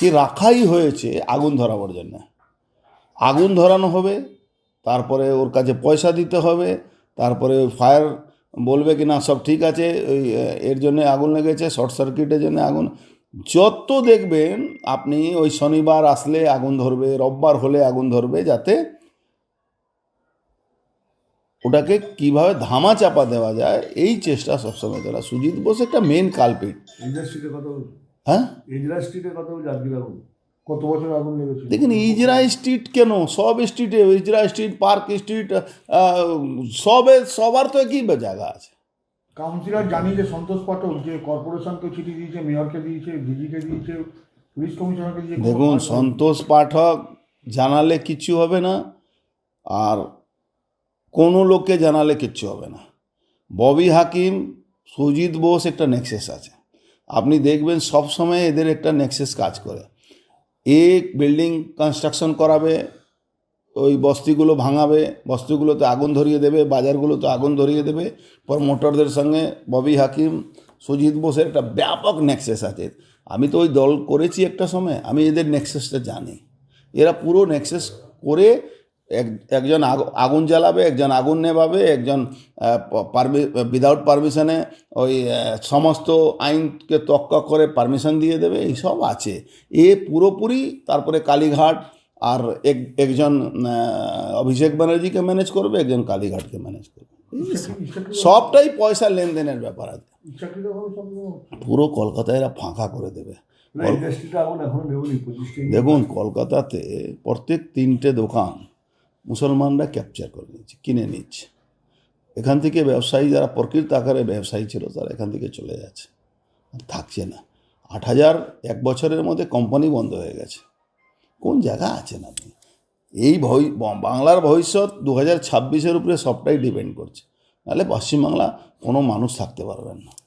কে রাখাই হয়েছে আগুন ধরাবার জন্য। আগুন ধরানো হবে, তারপরে ওর কাছে পয়সা দিতে হবে, তারপরে ফায়ার বলবে কি না সব ঠিক আছে, ওই এর জন্য আগুন লেগেছে, শর্ট সার্কিটের জন্য আগুন। যত দেখবেন আপনি ওই শনিবার আসলে আগুন ধরবে, রোববার হলে আগুন ধরবে, যাতে ওটাকে কীভাবে ধামা চাপা দেওয়া যায়, এই চেষ্টা সবসময় তারা সুজিত বোস একটা মেন কালপিট ইন্ডিয়া স্ট্রিটের কথা হ্যাঁ? কথা বলছি আজকে আগুন কত বছর আগুন লেগেছিল দেখুন ইজরা স্ট্রিট কেন? সব স্ট্রিটে ইজরা স্ট্রিট পার্ক স্ট্রিট সবে সবার তো একই জায়গা আছে। কাউন্সিলর জানিয়ে যে সন্তোষ পাঠক যে কর্পোরেশনকে চিঠি দিয়েছে মেয়রকে দিয়েছে ডিজিকে দিয়েছে পুলিশ কমিশনারকে দিয়েছে দেখুন সন্তোষ পাঠক জানালে কিচ্ছু হবে না আর কোনো লোককে জানালে কিচ্ছু হবে না। ববি হাকিম সুজিত বোস একটা নেক্সেস আছে। আপনি দেখবেন সব সময় এদের একটা নেক্সেস কাজ করে। এ বিল্ডিং কনস্ট্রাকশন করাবে, ওই বস্তিগুলো ভাঙাবে, বস্তিগুলোতে আগুন ধরিয়ে দেবে, বাজারগুলোতে আগুন ধরিয়ে দেবে প্রমোটরদের সঙ্গে ববি হাকিম, সুজিত বোসের একটা ব্যাপক নেক্সেস আছে। আমি তো ওই দল করেছি একটা সময়, আমি এদের নেক্সেসটা জানি। এরা পুরো নেক্সেস করে এক একজন আগ- আগুন জ্বালাবে একজন আগুন নেভাবে একজন পারমি উইদাউট পারমিশনে ওই সমস্ত আইনকে তক্কা করে পারমিশন দিয়ে দেবে এইসব আছে। এ পুরোপুরি তারপরে কালীঘাট আর এক একজন অভিষেক ব্যানার্জিকে ম্যানেজ করবে একজন কালীঘাটকে ম্যানেজ করবে। সবটাই পয়সা লেনদেনের ব্যাপার আছে। পুরো কলকাতায় এরা ফাঁকা করে দেবে। দেখুন কলকাতাতে প্রত্যেক তিনটে দোকান মুসলমানরা ক্যাপচার করে নিচ্ছে কিনে নিচ্ছে এখান থেকে ব্যবসায়ী যারা প্রকৃত আকারে ব্যবসায়ী ছিল, তারা এখান থেকে চলে যাচ্ছে। থাকছে না। আট হাজার এক বছরের মধ্যে কোম্পানি বন্ধ হয়ে গেছে। কোন জায়গা আছেন আপনি? এই ভই ব- বাংলার ভবিষ্যৎ দু হাজার ছাব্বিশের উপরে সবটাই ডিপেন্ড করছে। নাহলে পশ্চিমবাংলা কোনো মানুষ থাকতে পারবেন না।